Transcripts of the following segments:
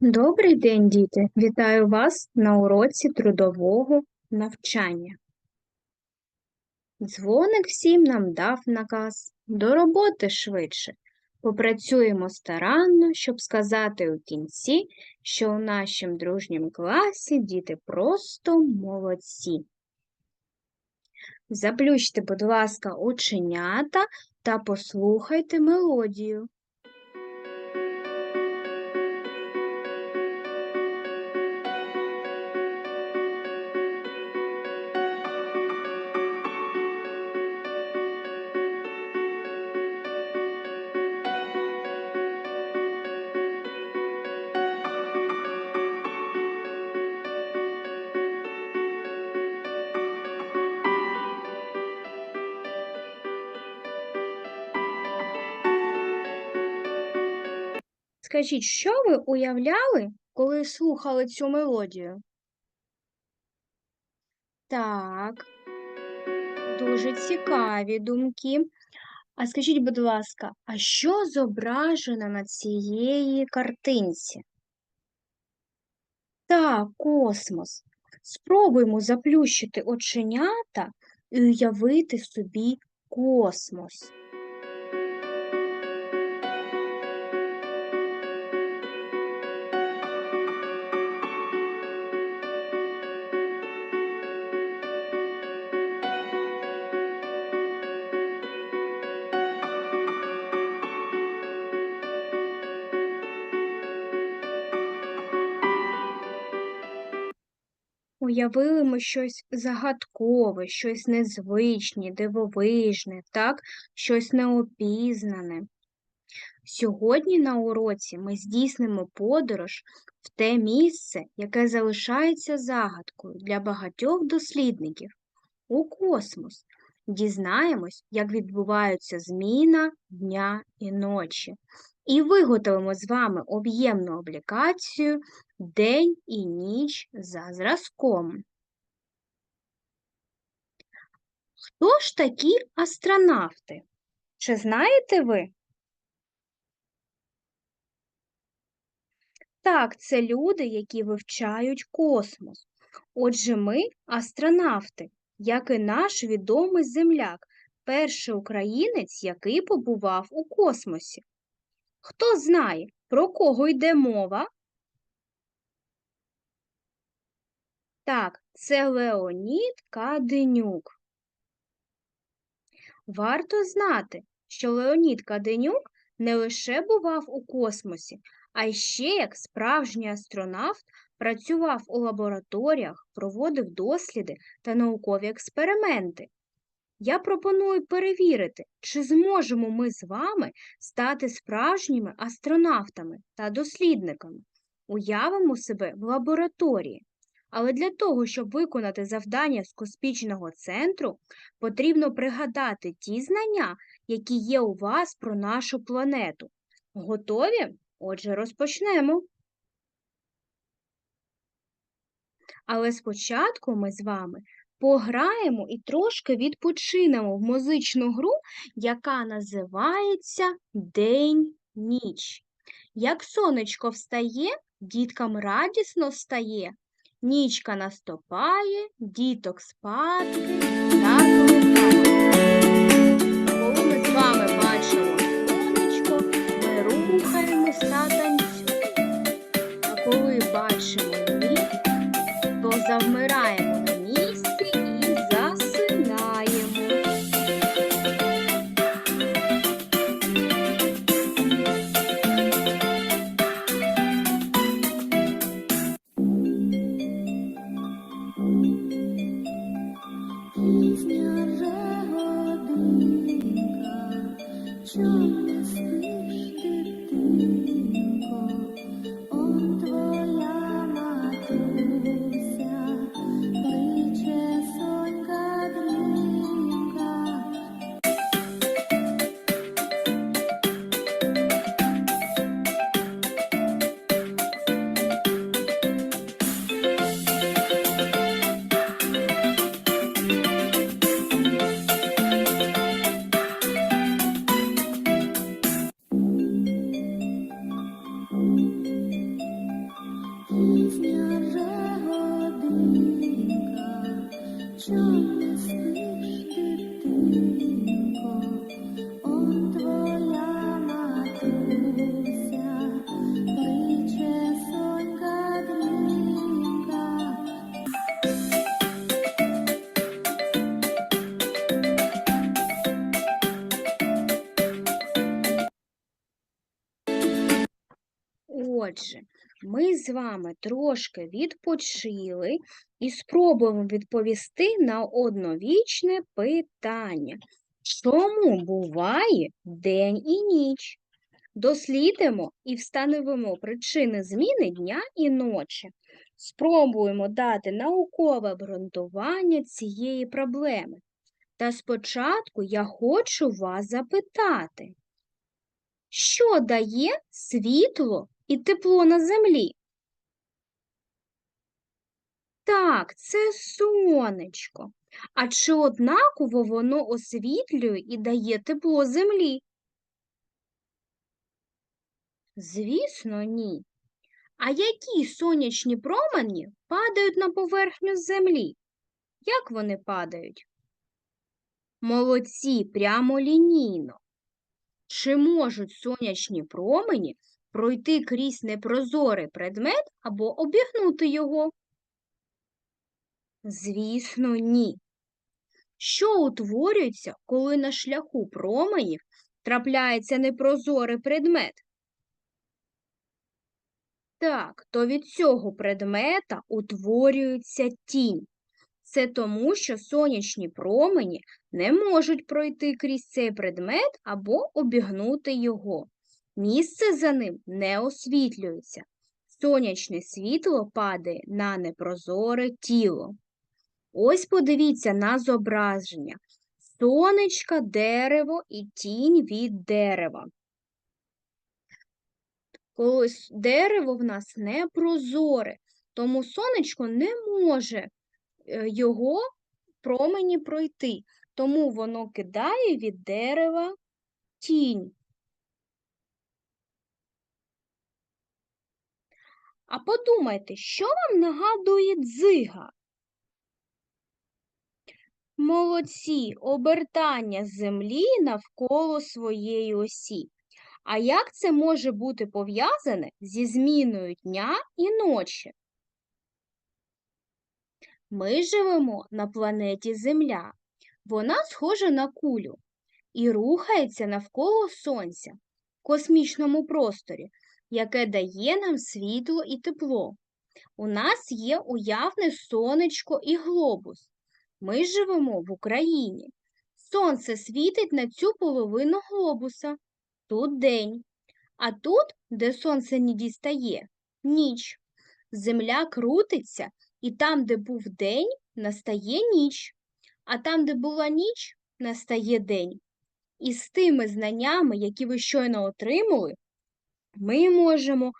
Добрий день, діти! Вітаю вас на уроці трудового навчання. Дзвоник всім нам дав наказ до роботи швидше. Попрацюємо старанно, щоб сказати у кінці, що у нашому дружньому класі діти просто молодці. Заплющте, будь ласка, оченята та послухайте мелодію. Скажіть, що ви уявляли, коли слухали цю мелодію? Так, дуже цікаві думки. А скажіть, будь ласка, а що зображено на цієї картинці? Так, космос. Спробуймо заплющити оченята і уявити собі космос. Уявили ми щось загадкове, щось незвичне, дивовижне, так? Щось неопізнане. Сьогодні на уроці ми здійснимо подорож в те місце, яке залишається загадкою для багатьох дослідників у космос. Дізнаємось, як відбуваються зміна дня і ночі. І виготовимо з вами об'ємну аплікацію День і ніч за зразком. Хто ж такі астронавти? Чи знаєте ви? Так, це люди, які вивчають космос. Отже, ми астронавти, як і наш відомий земляк, перший українець, який побував у космосі. Хто знає, про кого йде мова? Так, це Леонід Каденюк. Варто знати, що Леонід Каденюк не лише бував у космосі, а ще як справжній астронавт працював у лабораторіях, проводив досліди та наукові експерименти. Я пропоную перевірити, чи зможемо ми з вами стати справжніми астронавтами та дослідниками. Уявимо себе в лабораторії. Але для того, щоб виконати завдання з космічного центру, потрібно пригадати ті знання, які є у вас про нашу планету. Готові? Отже, розпочнемо. Але спочатку ми з вами пограємо і трошки відпочинемо в музичну гру, яка називається День-ніч. Як сонечко встає, діткам радісно стає, нічка наступає, діток спадки закликає. Коли ми з вами бачимо сонечко, ми рухаємось та танцюємо. А коли бачимо ніч, то завмираємо you. Отже, ми з вами трошки відпочили і спробуємо відповісти на одновічне питання. Чому буває день і ніч? Дослідимо і встановимо причини зміни дня і ночі. Спробуємо дати наукове обґрунтування цієї проблеми. Та спочатку я хочу вас запитати, що дає світло і тепло на землі? Так, це сонечко. А чи однаково воно освітлює і дає тепло землі? Звісно, ні. А які сонячні промені падають на поверхню землі? Як вони падають? Молодці, прямо лінійно. Чи можуть сонячні промені пройти крізь непрозорий предмет або обігнути його? Звісно, ні. Що утворюється, коли на шляху променів трапляється непрозорий предмет? Так, то від цього предмета утворюється тінь. Це тому, що сонячні промені не можуть пройти крізь цей предмет або обігнути його. Місце за ним не освітлюється. Сонячне світло падає на непрозоре тіло. Ось подивіться на зображення. Сонечка, дерево і тінь від дерева. Коли дерево в нас не прозоре, тому сонечко не може е, його промені пройти, тому воно кидає від дерева тінь. А подумайте, що вам нагадує дзига? Молодці, обертання землі навколо своєї осі. А як це може бути пов'язане зі зміною дня і ночі? Ми живемо на планеті Земля. Вона схожа на кулю і рухається навколо Сонця в космічному просторі, яке дає нам світло і тепло. У нас є уявне сонечко і глобус. Ми живемо в Україні. Сонце світить на цю половину глобуса. Тут день. А тут, де сонце не дістає, ніч. Земля крутиться, і там, де був день, настає ніч. А там, де була ніч, настає день. І з тими знаннями, які ви щойно отримали, ми можемо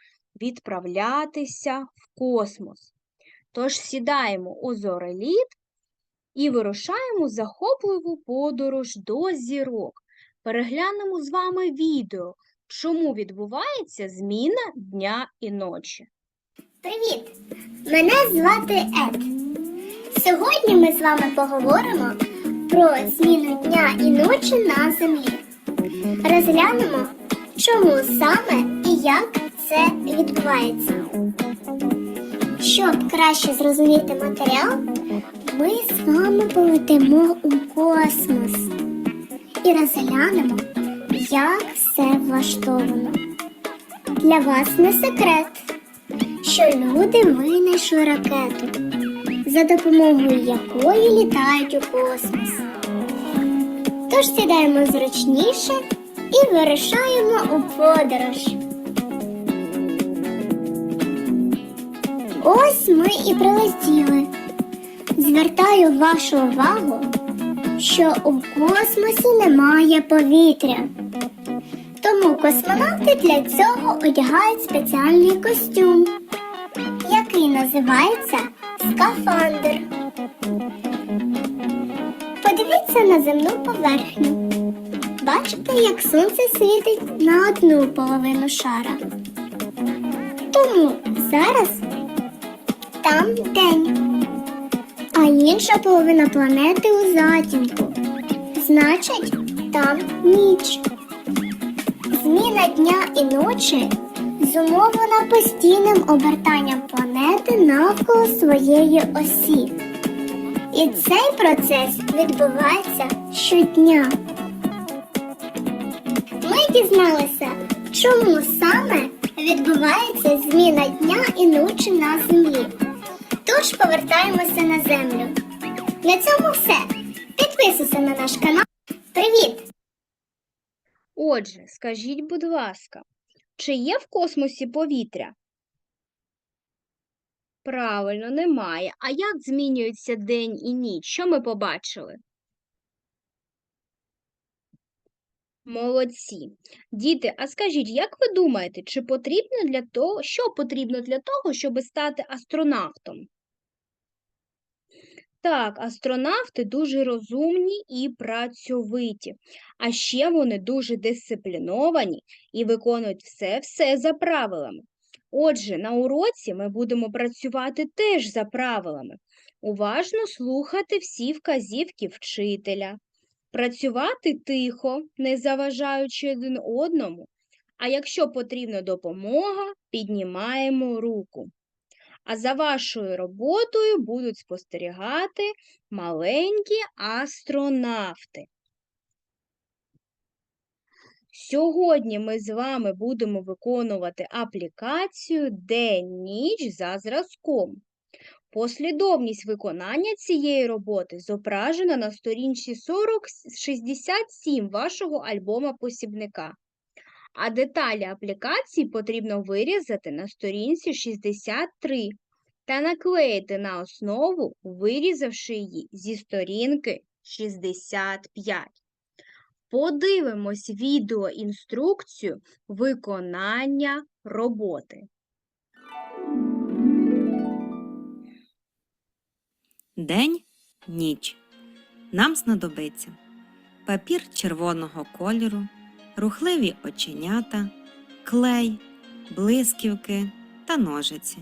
відправлятися в космос. Тож сідаємо у зореліт і вирушаємо захопливу подорож до зірок. Переглянемо з вами відео, чому відбувається зміна дня і ночі. Привіт! Мене звати Ед. Сьогодні ми з вами поговоримо про зміну дня і ночі на землі. Розглянемо, чому саме як це відбувається. Щоб краще зрозуміти матеріал, ми з вами полетимо у космос і розглянемо, як все влаштовано. Для вас не секрет що люди винайшли ракету, за допомогою якої літають у космос. Тож сідаємо зручніше і вирушаємо у подорож. Ось ми і прилетіли. Звертаю вашу увагу, що у космосі немає повітря. Тому космонавти для цього одягають спеціальний костюм, який називається скафандр. Подивіться на земну поверхню. Бачите, як сонце світить на одну половину шара. Тому зараз там день, а інша половина планети у затінку. Значить, там ніч. Зміна дня і ночі зумовлена постійним обертанням планети навколо своєї осі. І цей процес відбувається щодня. Ми дізналися, чому саме відбувається зміна дня і ночі на землі. Тож повертаємося на землю. На цьому все. Підписуйся на наш канал. Привіт! Отже, скажіть, будь ласка, чи є в космосі повітря? Правильно, немає. А як змінюється день і ніч? Що ми побачили? Молодці. Діти, а скажіть, як ви думаєте, чи потрібно для того, що потрібно для того, щоб стати астронавтом? Так, астронавти дуже розумні і працьовиті, а ще вони дуже дисципліновані і виконують все-все за правилами. Отже, на уроці ми будемо працювати теж за правилами, уважно слухати всі вказівки вчителя, працювати тихо, не заважаючи один одному, а якщо потрібна допомога, піднімаємо руку. А за вашою роботою будуть спостерігати маленькі астронавти. Сьогодні ми з вами будемо виконувати аплікацію День-ніч за зразком. Послідовність виконання цієї роботи зображена на сторінці 40 67 вашого альбома посібника. А деталі аплікації потрібно вирізати на сторінці 63 та наклеїти на основу, вирізавши її зі сторінки 65. Подивимось відеоінструкцію виконання роботи. День, ніч. Нам знадобиться папір червоного кольору, рухливі оченята, клей, блисківки та ножиці.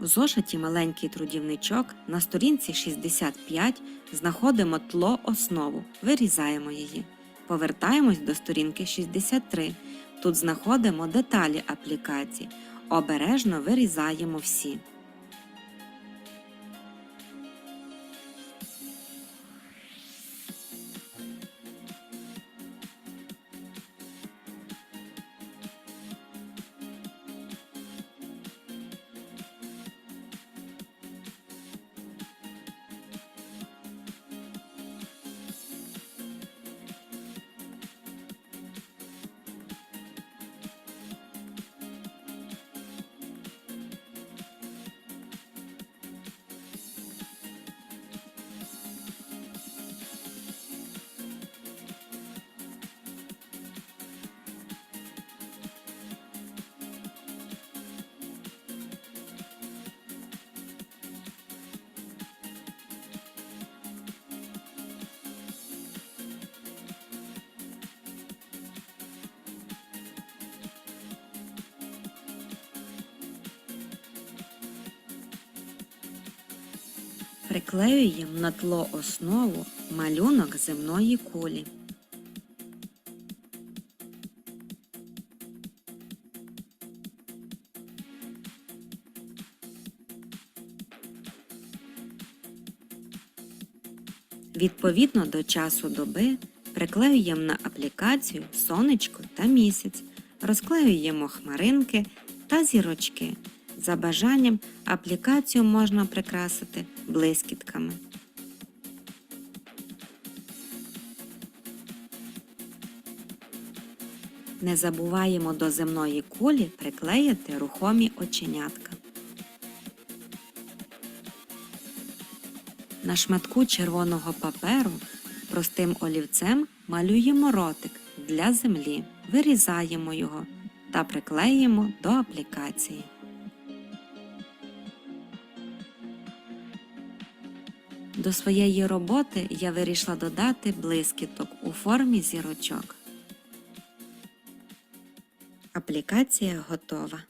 В зошиті маленький трудівничок на сторінці 65 знаходимо тло основу, вирізаємо її. Повертаємось до сторінки 63. Тут знаходимо деталі аплікації. Обережно вирізаємо всі. Приклеюємо на тло основу малюнок земної кулі. Відповідно до часу доби приклеюємо на аплікацію сонечко та місяць, розклеюємо хмаринки та зірочки. За бажанням аплікацію можна прикрасити блискітками. Не забуваємо до земної кулі приклеїти рухомі оченятка. На шматку червоного паперу простим олівцем малюємо ротик для землі, вирізаємо його та приклеїмо до аплікації. До своєї роботи я вирішила додати блискіток у формі зірочок. Аплікація готова.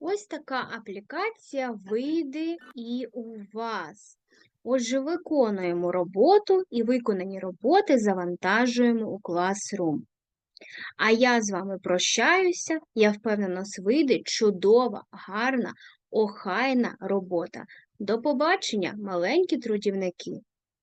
Ось така аплікація вийде і у вас. Отже, виконуємо роботу і виконані роботи завантажуємо у Classroom. А я з вами прощаюся. Я впевнена, нас вийде чудова, гарна, охайна робота. До побачення, маленькі трудівники!